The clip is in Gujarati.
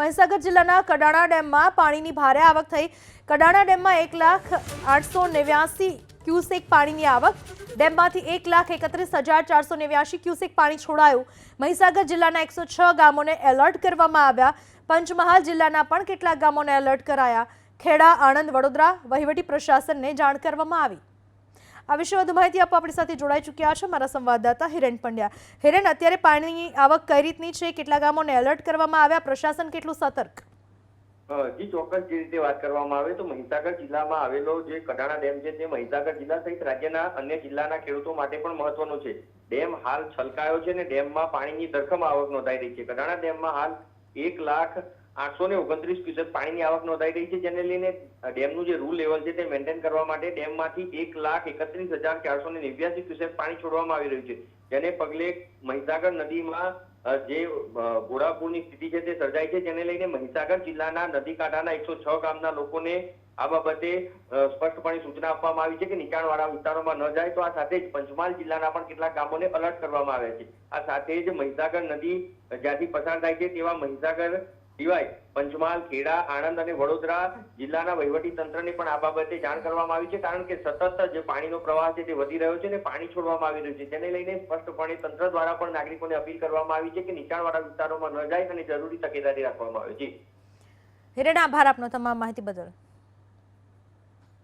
મહીસાગર જિલ્લાના કડાણા ડેમમાં પાણીની ભારે આવક થઈ. કડાણા ડેમમાં એક લાખ આઠસો નેવ્યાસી ક્યુસેક પાણીની આવક. ડેમમાંથી એક લાખ એકત્રીસ હજાર ચારસો નેવ્યાસી ક્યુસેક પાણી છોડાયું. મહીસાગર જિલ્લાના એકસો છ ગામોને એલર્ટ કરવામાં આવ્યા. પંચમહાલ જિલ્લાના પણ કેટલાક ગામોને એલર્ટ કરાયા. ખેડા, આણંદ, વડોદરા વહીવટી પ્રશાસનને જાણ કરવામાં આવી. આ વિશે વધુ માહિતી આપવા આપણી સાથે જોડાઈ ચૂક્યા છે મારા સંવાદદાતા હિરેન પંડ્યા. હિરેન, અત્યારે પાણીની આવક કઈ રીતની છે? કેટલા ગામોને એલર્ટ કરવામાં આવ્યા? પ્રશાસન કેટલું સતર્ક? જી, ચોક્કસ જે રીતે વાત કરવામાં આવે તો મહીસાગર જિલ્લામાં આવેલો જે કડાણા ડેમ છે, તે મહીસાગર જિલ્લા સહિત રાજ્યના અન્ય જિલ્લાના ખેડૂતો માટે પણ મહત્વનો છે. ડેમ હાલ છલકાયો છે અને ડેમમાં પાણીની ધરખમ આવક નોંધાઈ રહી છે. કડાણા ડેમમાં હાલ એક લાખ આઠસો ને ઓગણત્રીસ ક્યુસેક પાણીની આવક નોંધાઈ રહી છે, જેને લઈને ડેમનું જે રૂલ લેવલ છે તે મેન્ટેન કરવા માટે ડેમમાંથી એક લાખ એકત્રીસ હજાર ચારસો ને નેવ્યાસી ક્યુસેક પાણી છોડવામાં આવી રહ્યું છે. જેને પગલે મહીસાગર નદીમાં જે ઘોડાપુરની સ્થિતિ છે તે સર્જાઈ છે, જેને લઈને મહીસાગર જિલ્લાના નદી કાંઠાના એકસો છ ગામના લોકોને આ બાબતે સ્પષ્ટપણે સૂચના આપવામાં આવી છે કે નીચાણવાળા વિસ્તારોમાં ન જાય તો આ સાથે જ પંચમહાલ જિલ્લાના પણ કેટલાક ગામોને અલર્ટ કરવામાં આવ્યા છે. આ સાથે જ મહીસાગર નદી જ્યાંથી પસાર થાય છે તેવા મહીસાગર સિવાય પંચમહાલ, ખેડા, આણંદ અને વડોદરા જિલ્લાના વહીવટી તંત્રને પણ આ બાબતે જાણ કરવામાં આવી છે, કારણ કે સતત જે પાણીનો પ્રવાહ છે તે વધી રહ્યો છે અને પાણી છોડવામાં આવી રહ્યું છે તેને લઈને સ્પષ્ટપણે તંત્ર દ્વારા પણ નાગરિકોને અપીલ કરવામાં આવી છે કે નીચાણવાળા વિસ્તારોમાં ન જાય અને જરૂરી તકેદારી રાખવામાં આવે. છે હિરેન, આભાર આપનો તમામ માહિતી બદલ.